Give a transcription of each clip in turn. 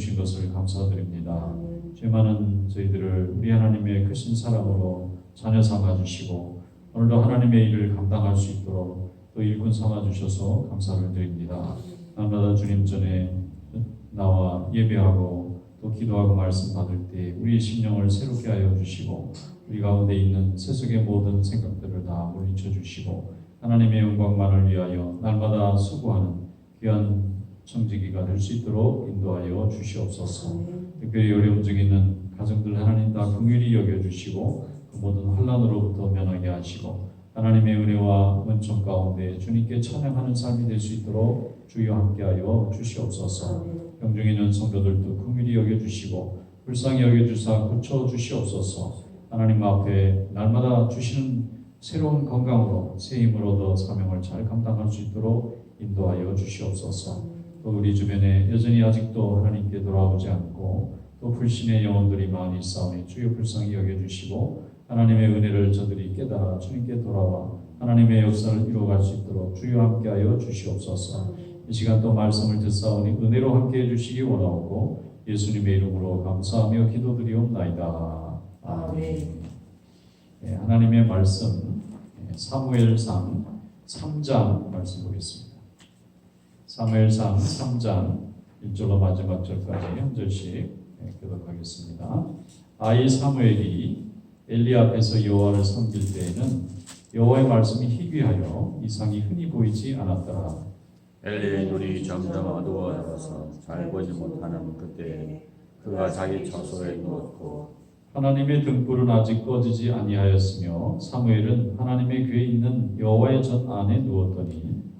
주신 것을 감사드립니다. 죄 많은 저희들을 우리 하나님의 크신 사랑으로 자녀 삼아 주시고 오늘도 하나님의 일을 감당할 수 있도록 또 일꾼 삼아 주셔서 감사를 드립니다. 날마다 주님 전에 나와 예배하고 또 기도하고 말씀 받을 때 우리의 심령을 새롭게 하여 주시고 우리 가운데 있는 세속의 모든 생각들을 다 물리쳐 주시고 하나님의 영광만을 위하여 날마다 수고하는 귀한 청지기가 될 수 있도록 인도하여 주시옵소서. 특별히 어려움 중에 있는 가정들 하나님 다 긍휼히 여겨 주시고 그 모든 환란으로부터 면하게 하시고 하나님의 은혜와 은총 가운데 주님께 찬양하는 삶이 될 수 있도록 주여 함께하여 주시옵소서. 병중에 있는 성도들도 긍휼히 여겨 주시고 불쌍히 여겨 주사 고쳐 주시옵소서. 하나님 앞에 날마다 주시는 새로운 건강으로 새 힘을 얻어 사명을 잘 감당할 수 있도록 인도하여 주시옵소서. 또 우리 주변에 여전히 아직도 하나님께 돌아오지 않고 또 불신의 영혼들이 많이 있사오니 주여 불쌍히 여겨주시고 하나님의 은혜를 저들이 깨달아 주님께 돌아와 하나님의 역사를 이루어갈 수 있도록 주여 함께하여 주시옵소서. 이 시간 또 말씀을 듣사오니 은혜로 함께해 주시기 원하옵고 예수님의 이름으로 감사하며 기도드리옵나이다. 아멘. 네, 하나님의 말씀 네, 사무엘상 3장 말씀 보겠습니다. 사무엘상 3장 1절로 마지막 절까지 한 절씩 네, 교독하겠습니다. 아이 사무엘이 엘리 앞에서 여호와를 섬길 때에는 여호와의 말씀이 희귀하여 이상이 흔히 보이지 않았더라. 엘리의 눈이 점점 어두워져서 잘 보지 못하는 그때 그가 자기 처소에 누웠고 하나님의 등불은 아직 꺼지지 아니하였으며 사무엘은 하나님의 궤에 있는 여호와의 전 안에 누웠더니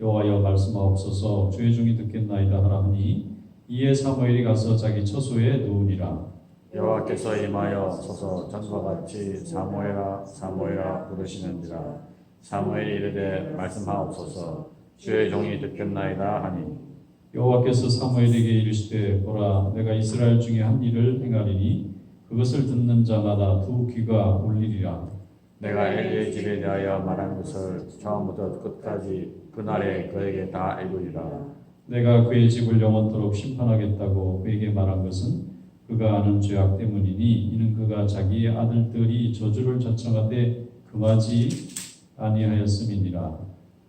여호와여 말씀하옵소서. 주의 종이 듣겠나이다 하라 하니 이에 사무엘이 가서 자기 처소에 누우니라. 여호와께서 임하여 서서 전과 같이 사무엘아 사무엘아 부르시는지라. 사무엘이 이르되 말씀하옵소서. 주의 종이 듣겠나이다 하니. 여호와께서 사무엘에게 이르시되 보라 내가 이스라엘 중에 한 일을 행하리니 그것을 듣는 자마다 두 귀가 울리리라 내가 엘리의 집에 대하여 말한 것을 처음부터 끝까지 그날에 그에게 다 이루리라 내가 그의 집을 영원토록 심판하겠다고 그에게 말한 것은 그가 아는 죄악 때문이니 이는 그가 자기의 아들들이 저주를 자청하되 금하지 아니하였음이니라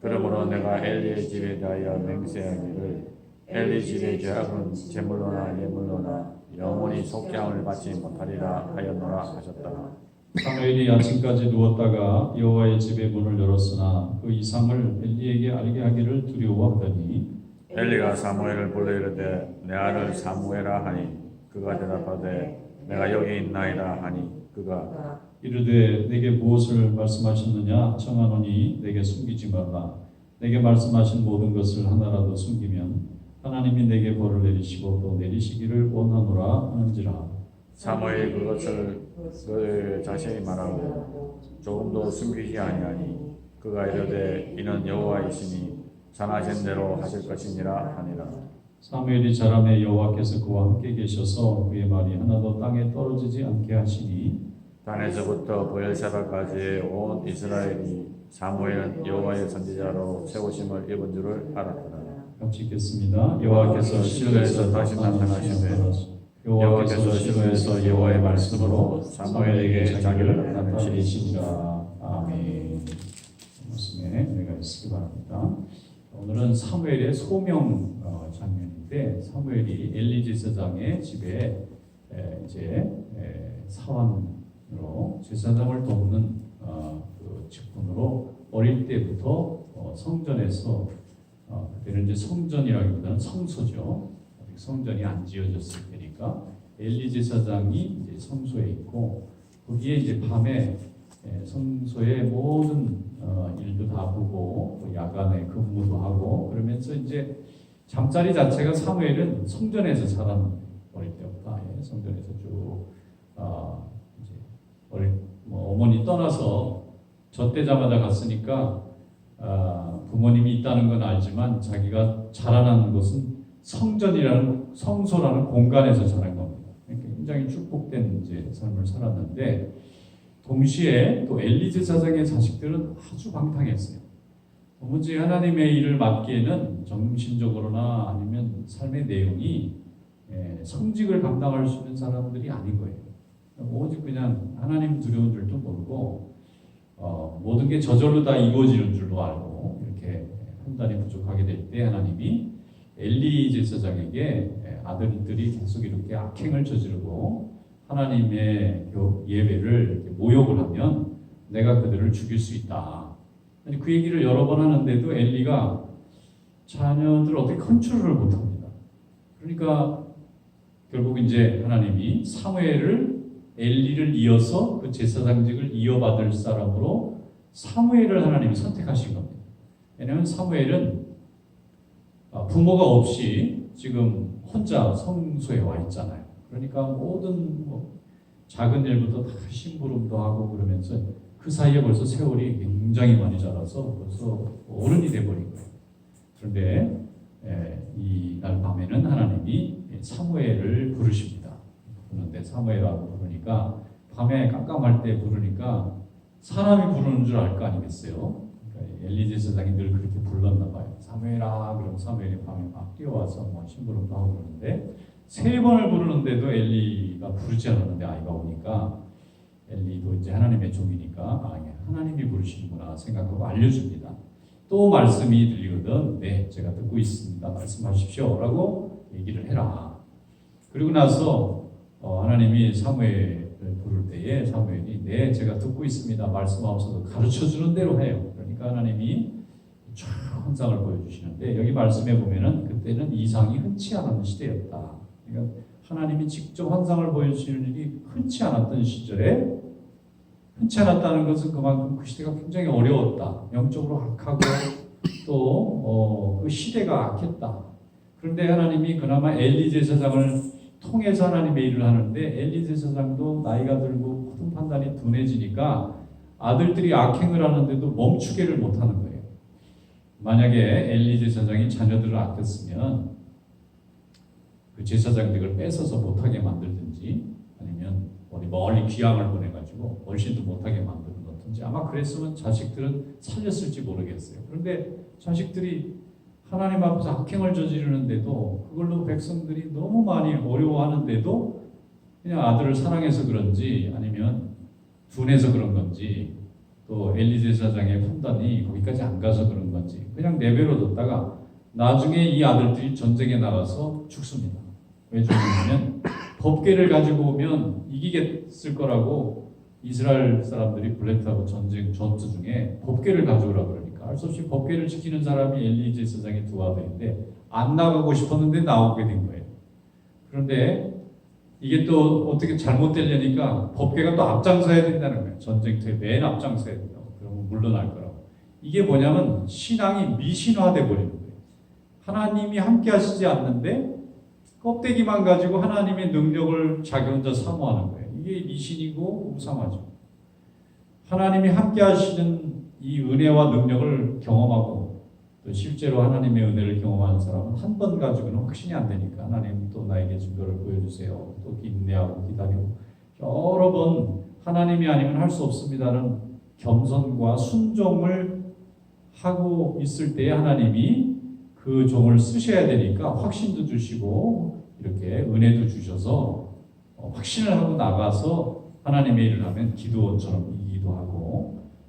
그러므로 내가 엘리의 집에 대하여 맹세하기를 엘리 집의 죄악은 제물로나 예물로나 영원히 속죄함을 받지 못하리라 하였노라 하셨다. 사무엘이 아침까지 누웠다가 여호와의 집의 문을 열었으나 그 이상을 엘리에게 알게 하기를 두려워하더니 엘리가 사무엘을 불러 이르되 내 아들 사무엘아 하니 그가 대답하되 내가 여기 있나이다 하니 그가 이르되 내게 무엇을 말씀하셨느냐? 청하노니 내게 숨기지 말라. 내게 말씀하신 모든 것을 하나라도 숨기면 하나님이 내게 벌을 내리시고 또 내리시기를 원하노라 하는지라. 사무엘이 그것을 그 자신이 말하고 조금도 숨기지 아니하니 그가 이르되 이는 여호와이시니 전하신 대로 하실 것이니라 하니라. 사무엘이 자라매 여호와께서 그와 함께 계셔서 그의 말이 하나도 땅에 떨어지지 않게 하시니 단에서부터 보엘세바까지 온 이스라엘이 사무엘은 여호와의 선지자로 세우심을 입은 줄을 알았더라. 같이 읽겠습니다. 여호와께서 실로에서 다시 나타나시되 여호와께서 실로에서 여호와의 말씀으로 사무엘에게 자기를 나타내시니라. 아멘. 말씀에 은혜가 있으기 바랍니다. 오늘은 사무엘의 소명 어, 장면인데 사무엘이 엘리 제사장의 집에 에, 이제 에, 사원으로 제사장을 돕는 어, 그 직분으로 어릴 때부터 어, 성전에서 어, 그때는 이제 성전이라기보다는 성소죠. 성전이 안 지어졌을 때니까 엘리 제사장이 성소에 있고 거기에 이제 밤에 에, 성소의 모든 어, 일도 다 보고 또 야간에 근무도 하고 그러면서 이제 잠자리 자체가 사무엘은 성전에서 자란 어릴 때부터 예, 성전에서 쭉 어, 이제 어릴 뭐 어머니 떠나서 젖대자마자 갔으니까 아, 부모님이 있다는 건 알지만 자기가 자라난 곳은 성전이라는 성소라는 공간에서 자란 겁니다. 그러니까 굉장히 축복된 이제 삶을 살았는데 동시에 또 엘리 제 사장의 자식들은 아주 방탕했어요. 도무지 하나님의 일을 맡기에는 정신적으로나 아니면 삶의 내용이 예, 성직을 감당할 수 있는 사람들이 아닌 거예요. 오직 그냥 하나님 두려운 줄도 모르고 어, 모든 게 저절로 다 이루어지는 줄로 알고 이렇게 판단이 부족하게 될 때 하나님이 엘리 제사장에게 예, 아들들이 계속 이렇게 악행을 저지르고 하나님의 교- 예배를 모욕을 하면 내가 그들을 죽일 수 있다. 그 얘기를 여러 번 하는데도 엘리가 자녀들을 어떻게 컨트롤을 못합니다. 그러니까 결국 이제 하나님이 사무엘을 엘리를 이어서 그 제사장직을 이어받을 사람으로 사무엘을 하나님이 선택하신 겁니다. 왜냐하면 사무엘은 아, 부모가 없이 지금 혼자 성소에 와 있잖아요. 그러니까 모든 뭐 작은 일부터 다 심부름도 하고 그러면서 그 사이에 벌써 세월이 굉장히 많이 자라서 벌써 어른이 돼버린 거예요. 그런데 이날 밤에는 하나님이 사무엘을 부르십니다. 부르는데 사무엘하고 부르니까 밤에 깜깜할 때 부르니까 사람이 부르는 줄 알 거 아니겠어요? 그러니까 엘리 제사장이 늘 그렇게 불렀나 봐요. 사무엘아 그럼 사무엘이 밤에 막 뛰어와서 뭐 심부름도 하고 그러는데 세 번을 부르는데도 엘리가 부르지 않았는데 아이가 오니까 엘리도 이제 하나님의 종이니까 아 예, 하나님이 부르시는구나 생각하고 알려줍니다. 또 말씀이 들리거든 네 제가 듣고 있습니다 말씀하십시오 라고 얘기를 해라. 그리고 나서 어, 하나님이 사무엘을 부를 때에 사무엘이 네 제가 듣고 있습니다 말씀하셔서 가르쳐 주는 대로 해요. 그러니까 하나님이 쫙 환상을 보여주시는데 여기 말씀해 보면은 그때는 이상이 흔치 않은 시대였다. 그러니까 하나님이 직접 환상을 보여주시는 일이 흔치 않았던 시절에 흔치 않았다는 것은 그만큼 그 시대가 굉장히 어려웠다. 영적으로 악하고 또그 시대가 악했다. 그런데 하나님이 그나마 엘리 제사장을 통해서 하나님의 일을 하는데 엘리 제사장도 나이가 들고 판단이 둔해지니까 아들들이 악행을 하는데도 멈추게를 못하는 거예요. 만약에 엘리 제사장이 자녀들을 아꼈으면 그 제사장직을 뺏어서 못하게 만들든지 아니면 어디 멀리 귀향을 보내가지고 얼씬도 못하게 만드는 거든지 아마 그랬으면 자식들은 살렸을지 모르겠어요. 그런데 자식들이 하나님 앞에서 악행을 저지르는데도 그걸로 백성들이 너무 많이 어려워하는데도 그냥 아들을 사랑해서 그런지 아니면 둔해서 그런 건지 또 엘리 제 사장의 판단이 거기까지 안 가서 그런 건지 그냥 내버려 뒀다가 나중에 이 아들들이 전쟁에 나가서 죽습니다. 왜 죽느냐면 법계를 가지고 오면 이기겠을 거라고 이스라엘 사람들이 블레트하고 전쟁 전투 중에 법계를 가져오라 그러니까 할 수 없이 법계를 지키는 사람이 엘리 제 사장의 두 아들인데 안 나가고 싶었는데 나오게 된 거예요. 그런데 이게 또 어떻게 잘못되려니까 법계가 또 앞장서야 된다는 거예요. 전쟁터에 맨 앞장서야 된다고. 그러면 물러날 거라고. 이게 뭐냐면 신앙이 미신화돼 버리는 거예요. 하나님이 함께 하시지 않는데 껍데기만 가지고 하나님의 능력을 자기 혼자 사모하는 거예요. 이게 미신이고 우상하죠. 하나님이 함께 하시는 이 은혜와 능력을 경험하고 또 실제로 하나님의 은혜를 경험하는 사람은 한 번 가지고는 확신이 안 되니까 하나님 또 나에게 증거를 보여주세요. 또 인내하고 기다리고 여러 번 하나님이 아니면 할 수 없습니다는 겸손과 순종을 하고 있을 때에 하나님이 그 종을 쓰셔야 되니까 확신도 주시고 이렇게 은혜도 주셔서 어, 확신을 하고 나가서 하나님의 일을 하면 기도원처럼 이기도 하고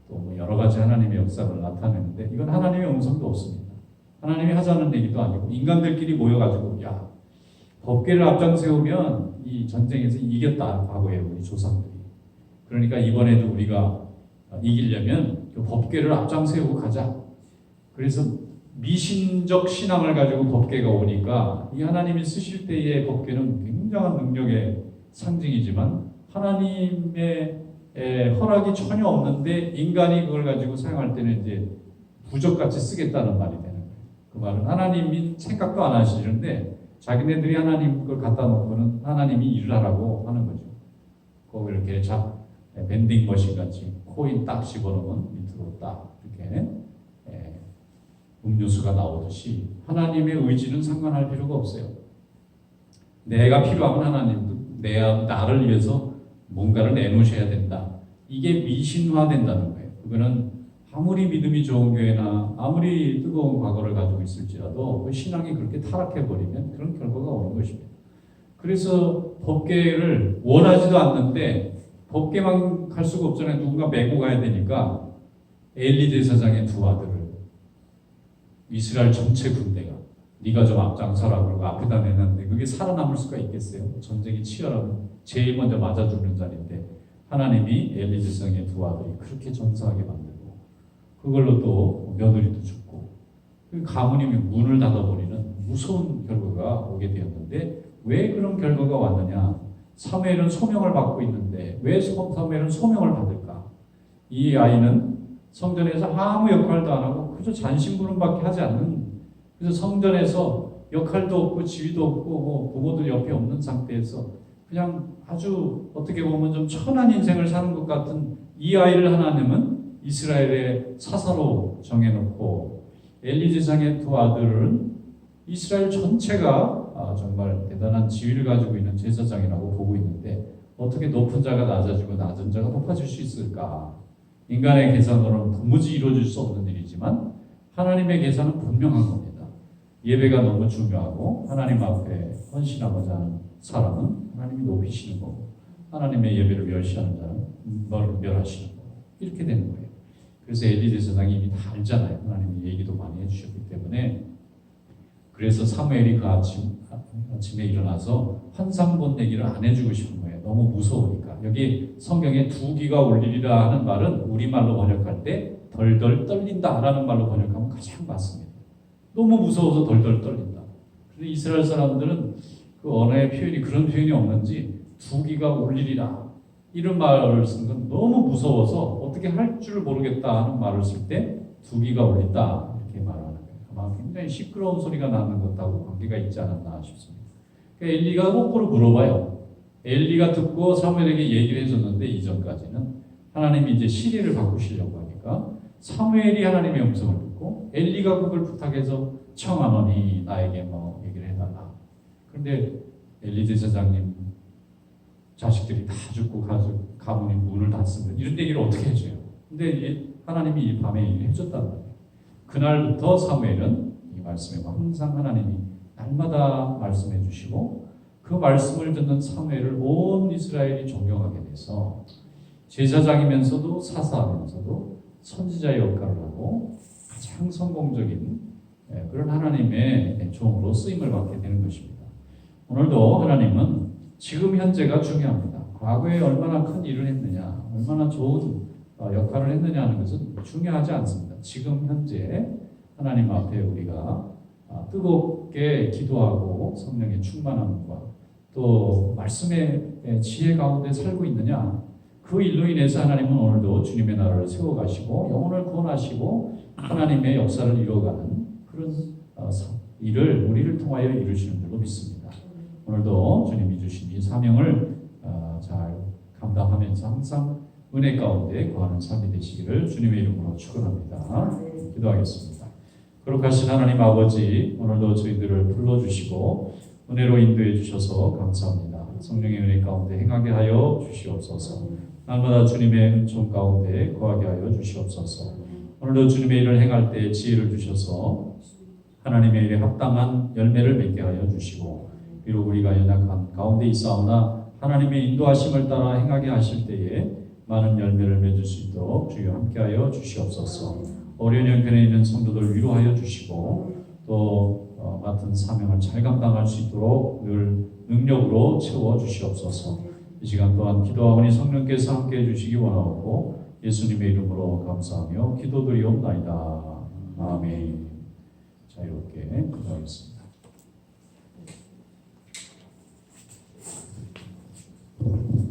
또뭐 여러 가지 하나님의 역사를 나타내는데 이건 하나님의 음성도 없습니다. 하나님이 하자는 얘기도 아니고 인간들끼리 모여가지고 야 법계를 앞장 세우면 이 전쟁에서 이겼다 과거에 우리 조상들이 그러니까 이번에도 우리가 이기려면 그 법계를 앞장 세우고 가자. 그래서 미신적 신앙을 가지고 법계가 오니까 이 하나님이 쓰실 때의 법계는 굉장한 능력의 상징이지만 하나님의 에, 허락이 전혀 없는데 인간이 그걸 가지고 사용할 때는 이제 부적같이 쓰겠다는 말이 되는 거예요. 그 말은 하나님이 생각도 안 하시는데 자기네들이 하나님 걸 갖다 놓고는 하나님이 일을 하라고 하는 거죠. 거기 이렇게 자 밴딩 머신 같이 코인 딱 집어넣으면 밑으로 딱 이렇게 에, 음료수가 나오듯이 하나님의 의지는 상관할 필요가 없어요. 내가 필요하면 하나님도 내 나를 위해서 뭔가를 내놓으셔야 된다. 이게 미신화된다는 거예요. 그거는 아무리 믿음이 좋은 교회나 아무리 뜨거운 과거를 가지고 있을지라도 그 신앙이 그렇게 타락해 버리면 그런 결과가 오는 것입니다. 그래서 법계를 원하지도 않는데 법계만 갈 수가 없잖아요. 누군가 메고 가야 되니까 엘리 제사장의 두 아들을 이스라엘 전체 군대가 네가 좀 앞장서라 그러고 앞에다 내놨는데 그게 살아남을 수가 있겠어요? 전쟁이 치열하면 제일 먼저 맞아 죽는 자리인데 하나님이 엘리 제사장의 두 아들이 그렇게 전사하게 만들고 그걸로 또 며느리도 죽고 그 가문이 문을 닫아버리는 무서운 결과가 오게 되었는데 왜 그런 결과가 왔느냐? 사무엘은 소명을 받고 있는데 왜 사무엘은 소명을 받을까? 이 아이는 성전에서 아무 역할도 안 하고 그저 잔심부름밖에 하지 않는 그래서 성전에서 역할도 없고 지위도 없고 뭐 부모들 옆에 없는 상태에서 그냥 아주 어떻게 보면 좀 천한 인생을 사는 것 같은 이 아이를 하나님은 이스라엘의 사사로 정해놓고 엘리 제사장의 두 아들은 이스라엘 전체가 아, 정말 대단한 지위를 가지고 있는 제사장이라고 보고 있는데 어떻게 높은 자가 낮아지고 낮은 자가 높아질 수 있을까? 인간의 계산으로는 도무지 이루어질 수 없는 일이지만 하나님의 계산은 분명한 겁니다. 예배가 너무 중요하고 하나님 앞에 헌신하고자 하는 사람은 하나님이 높이시는 거고 하나님의 예배를 멸시하는 자는 너를 멸하시는 거고 이렇게 되는 거예요. 그래서 엘리 제사장이 이미 다 알잖아요. 하나님이 얘기도 많이 해주셨기 때문에 그래서 사무엘이 그 아침 아침에 일어나서 환상본 내기를 안 해주고 싶은 거예요. 너무 무서우니까 여기 성경에 두 기가 올리리라 하는 말은 우리 말로 번역할 때 덜덜 떨린다 라는 말로 번역하면 가장 맞습니다. 너무 무서워서 덜덜 떨린다. 근데 이스라엘 사람들은 그 언어의 표현이 그런 표현이 없는지 두 기가 올리리라 이런 말을 쓴 건 너무 무서워서 어떻게 할 줄 모르겠다 하는 말을 쓸 때 두 기가 올린다 이렇게 말하는 거예요. 아마 굉장히 시끄러운 소리가 나는 것하고 관계가 있지 않았나 싶습니다. 그러니까 엘리가 거꾸로 물어봐요. 엘리가 듣고 사무엘에게 얘기를 해줬는데 이전까지는 하나님이 이제 시리를 바꾸시려고 하니까 사무엘이 하나님의 음성을 듣고 엘리가 그걸 부탁해서 청하노니 나에게 뭐. 그런데 엘리 제 사장님 자식들이 다 죽고 가족 가문이 문을 닫습니다. 이런 얘기를 어떻게 해줘요? 근데 이 하나님이 이 밤에 해줬단 말이에요. 그날부터 사무엘은 이 말씀에 항상 하나님이 날마다 말씀해 주시고 그 말씀을 듣는 사무엘을 온 이스라엘이 존경하게 돼서 제사장이면서도 사사하면서도 선지자의 역할을 하고 가장 성공적인 예, 그런 하나님의 종으로 쓰임을 받게 되는 것입니다. 오늘도 하나님은 지금 현재가 중요합니다. 과거에 얼마나 큰 일을 했느냐, 얼마나 좋은 어, 역할을 했느냐 하는 것은 중요하지 않습니다. 지금 현재 하나님 앞에 우리가 아, 뜨겁게 기도하고 성령의 충만함과 또 말씀의 지혜 가운데 살고 있느냐 그 일로 인해서 하나님은 오늘도 주님의 나라를 세워가시고 영혼을 구원하시고 하나님의 역사를 이루어가는 그런 어, 일을 우리를 통하여 이루시는 줄로 믿습니다. 오늘도 주님이 주신 이 사명을 어, 잘 감당하면서 항상 은혜 가운데 거하는 삶이 되시기를 주님의 이름으로 축원합니다. 기도하겠습니다. 거룩하신 하나님 아버지 오늘도 저희들을 불러주시고 은혜로 인도해 주셔서 감사합니다. 성령의 은혜 가운데 행하게 하여 주시옵소서. 날마다 주님의 은총 가운데 거하게 하여 주시옵소서. 오늘도 주님의 일을 행할 때 지혜를 주셔서 하나님의 일에 합당한 열매를 맺게 하여 주시고 비록 우리가 연약한 가운데 있사오나 하나님의 인도하심을 따라 행하게 하실 때에 많은 열매를 맺을 수 있도록 주여 함께하여 주시옵소서. 어려운 형편에 있는 성도들 위로하여 주시고 또 어, 맡은 사명을 잘 감당할 수 있도록 늘 능력으로 채워 주시옵소서. 이 시간 또한 기도하오니 성령께서 함께해 주시기 원하옵고 예수님의 이름으로 감사하며 기도드리옵나이다. 아멘. 자유롭게 기도하겠습니다. Thank you.